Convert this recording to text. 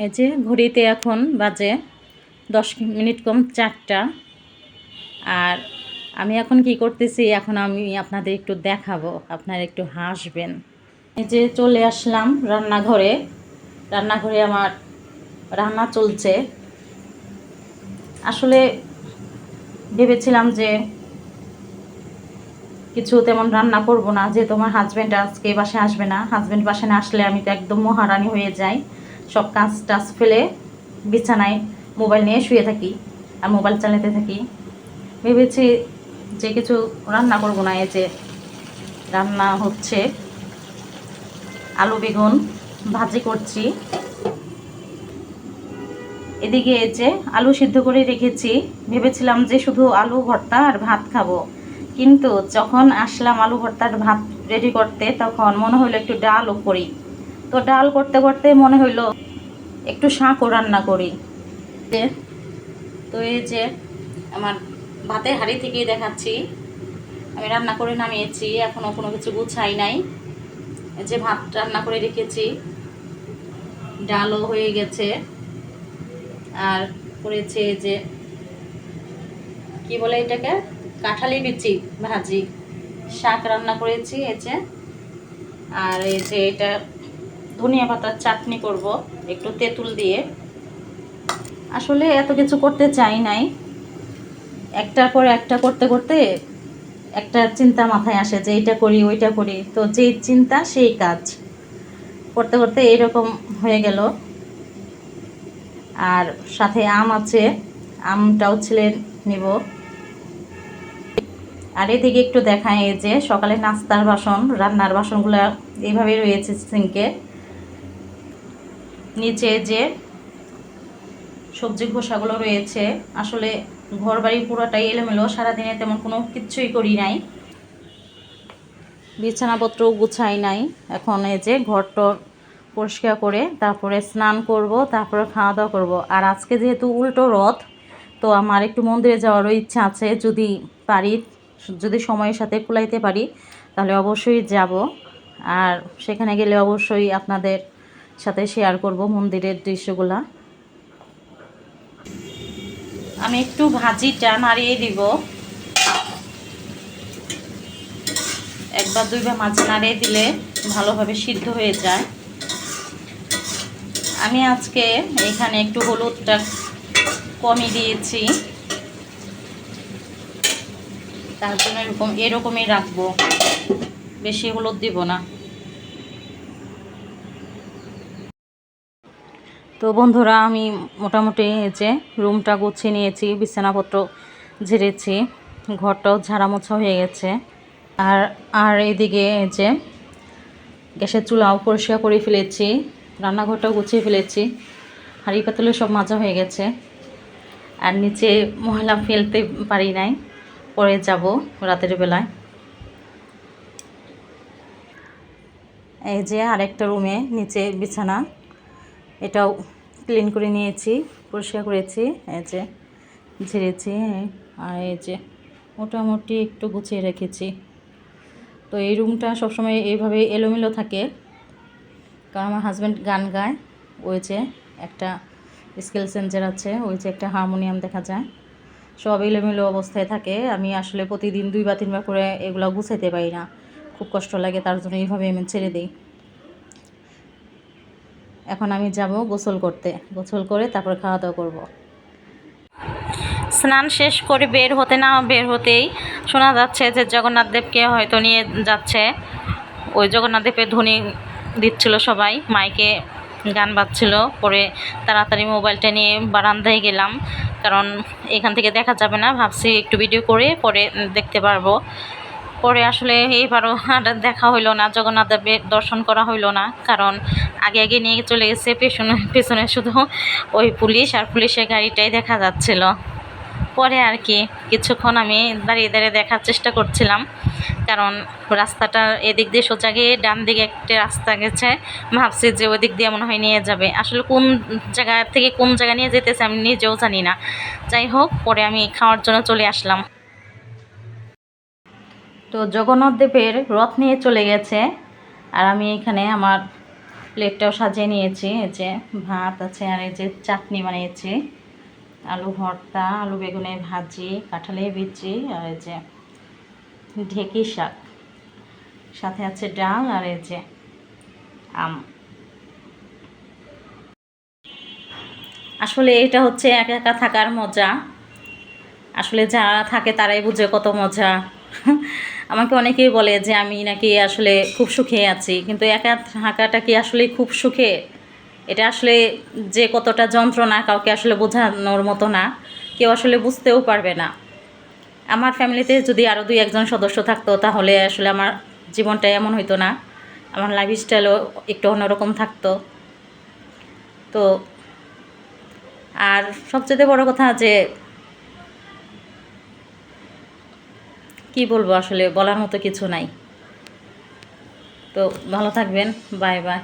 এই যে ঘড়িতে এখন বাজে দশ মিনিট কম চারটা। আর আমি এখন কি করতেছি, এখন আমি আপনাদের একটু দেখাবো, আপনারা একটু হাসবেন। এই যে চলে আসলাম রান্নাঘরে। রান্নাঘরে আমার রান্না চলছে। আসলে ভেবেছিলাম যে কিছু তেমন রান্না করব না যে তোমার হাজব্যান্ড আজকে বাসায় আসবে না। হাজব্যান্ড বাসায় না আসলে আমি তো একদম মহারানি হয়ে যাই। সব কাজ টাজ ফেলে বিছানায় মোবাইল নিয়ে শুয়ে থাকি আর মোবাইল চালাতে থাকি। ভেবেছি যে কিছু রান্না করব না, এই যে রান্না হচ্ছে আলু, বেগুন ভাজি করছি। এদিকে যে আলু সিদ্ধ করে রেখেছি, ভেবেছিলাম যে শুধু আলু ভর্তা আর ভাত খাব। কিন্তু যখন আসলাম আলু ভর্তার ভাত রেডি করতে, তখন মনে হলো একটু ডালও করি। তো ডাল করতে করতে মনে হইল একটু শাকও রান্না করি। তো এই যে আমার ভাতের হাঁড়ি থেকেই দেখাচ্ছি। আমি রান্না করে নামিয়েছি এখনও কোনো কিছু গুছাই নাই। যে ভাত রান্না করে রেখেছি, ডালও হয়ে গেছে। আর করেছে যে, কি বলে এটাকে? কাঁঠালি বিচি ভাজি। শাক রান্না করেছি এই যে। আর এই যে এটা ধনিয়া পাতার চাটনি করব, একটু তেঁতুল দিয়ে। আসলে এত কিছু করতে চাই নাই। একটার পর একটা করতে করতে একটা চিন্তা মাথায় আসে যে এইটা করি, ওইটা করি। তো যেই চিন্তা, সেই কাজ। করতে করতে এরকম হয়ে গেল। আর সাথে আম আছে, আমটাও ছেলে নিব। আর এদিকে একটু দেখায় যে সকালে নাস্তার বাসন, রান্নার বাসনগুলো এইভাবে রয়েছে সিঙ্কে। নিচে যে সবজি ঘোষাগুলো রয়েছে, আসলে ঘর বাড়ি পুরোটাই এলোমেলো, সারাদিনে তেমন কোনো কিচ্ছুই করি নাই। বিছানাপত্রও গুছাই নাই। এখন এই যে ঘরটর পরিষ্কার করে তারপরে স্নান করব, তারপরে খাওয়া দাওয়া করব। আর আজকে যেহেতু উল্টো রথ, তো আমার একটু মন্দিরে যাওয়ারও ইচ্ছা আছে। যদি পারি, যদি সময়ের সাথে কুলাইতে পারি, তাহলে অবশ্যই যাব। আর সেখানে গেলে অবশ্যই আপনাদের সাথে শেয়ার করব মন্দিরের দৃশ্যগুলা। আমি একটু ভাজিটা নাড়িয়ে দিব। একবার দুইবার মাছ নাড়িয়ে দিলে ভালোভাবে সিদ্ধ হয়ে যায়। আমি আজকে এখানে একটু হলুদটা কমই দিয়েছি। তার জন্য এরকম এরকমই রাখব। বেশি হলুদ দিব না। তো বন্ধুরা, আমি মোটামুটি যে রুমটা গুছিয়ে নিয়েছি, বিছানাপত্র ঝেড়েছি, ঘরটাও ঝাড়া মোছা হয়ে গেছে। আর আর এদিকে যে গ্যাসের চুলাও পরিষ্কার করে ফেলেছি, রান্নাঘরটাও গুছিয়ে ফেলেছি, হাঁড়ি পাতলে সব মাজা হয়ে গেছে। আর নিচে ময়লা ফেলতে পারি নাই, পরে যাব রাতের বেলায়। এই যে আরেকটা রুমে, নিচে বিছানা। এটাও ক্লিন করে নিয়েছি, পরিষ্কার করেছি, এই যে ঝেড়েছি, আর এই যে মোটামুটি একটু গুছিয়ে রেখেছি। তো এই রুমটা সবসময় এইভাবে এলোমেলো থাকে। কারণ আমার হাজব্যান্ড গান গায়, ওই যে একটা স্কেল সেন্সার আছে, ওই যে একটা হারমোনিয়াম দেখা যায়। সব এলোমেলো অবস্থায় থাকে। আমি আসলে প্রতিদিন দুই বা তিনবার করে এগুলো গুছাইতে পারি না। খুব কষ্ট লাগে, তার জন্য এইভাবে আমি ছেড়ে দিই। এখন আমি যাব গোসল করতে। গোসল করে তারপর খাওয়া দাওয়া করব। স্নান শেষ করে বের হতে না বের হতেই শোনা যাচ্ছে যে জগন্নাথ দেবকে হয়তো নিয়ে যাচ্ছে। ওই জগন্নাথ দেবের ধ্বনি দিচ্ছিল সবাই, মাইকে গান বাজছিল, পরে তাড়াতাড়ি মোবাইলটা নিয়ে বারান্দায় গেলাম। কারণ এখান থেকে দেখা যাবে না, ভাবছি একটু ভিডিও করে পরে দেখতে পারব। পরে আসলে এইবারও আর দেখা হইল না জগন্নাথ দেবের দর্শন করা হইল না। কারণ আগে আগে নিয়ে চলে গেছে, পেছনে পেছনে শুধু ওই পুলিশ আর পুলিশের গাড়িটাই দেখা যাচ্ছিল। পরে আর কি, কিছুক্ষণ আমি দাঁড়িয়ে দাঁড়িয়ে দেখার চেষ্টা করছিলাম। কারণ রাস্তাটা এদিক দিয়ে সোজা গিয়ে ডান দিকে একটা রাস্তা গেছে। ভাবছি যে ওই দিক দিয়ে মনে হয় নিয়ে যাবে। আসলে কোন জায়গা থেকে কোন জায়গা নিয়ে যেতেছে আমি নিজেও জানি না। যাই হোক, পরে আমি খাওয়ার জন্য চলে আসলাম। তো জগন্নাথ দেবের রথ নিয়ে চলে গেছে। আর আমি এখানে আমার প্লেটটাও সাজিয়ে নিয়েছি। এই যে ভাত আছে আর এই যে চাটনি বানিয়েছি। আলু ভর্তা, আলু বেগুনের ভাজি, কাঁঠালের বিচি আর এই যে ঢেকি শাক। সাথে আছে ডাল আর এই যে আম। আসলে এটা হচ্ছে একা একা থাকার মজা। আসলে যারা থাকে তারাই বুঝে কত মজা। আমাকে অনেকেই বলে যে আমি নাকি আসলে খুব সুখে আছি, কিন্তু একা থাকাটা কি আসলে খুব সুখে? এটা আসলে যে কতটা যন্ত্রণা কাউকে আসলে বোঝানোর মতো না, কেউ আসলে বুঝতেও পারবে না। আমার ফ্যামিলিতে যদি আরও দুই একজন সদস্য থাকতো, তাহলে আসলে আমার জীবনটা এমন হইতো না। আমার লাইফ স্টাইলও একটু অন্যরকম থাকতো। তো, আর সবচেয়ে বড় কথা যে কি বলব আসলে বলার মতো কিছু নাই। তো ভালো থাকবেন বাই বাই।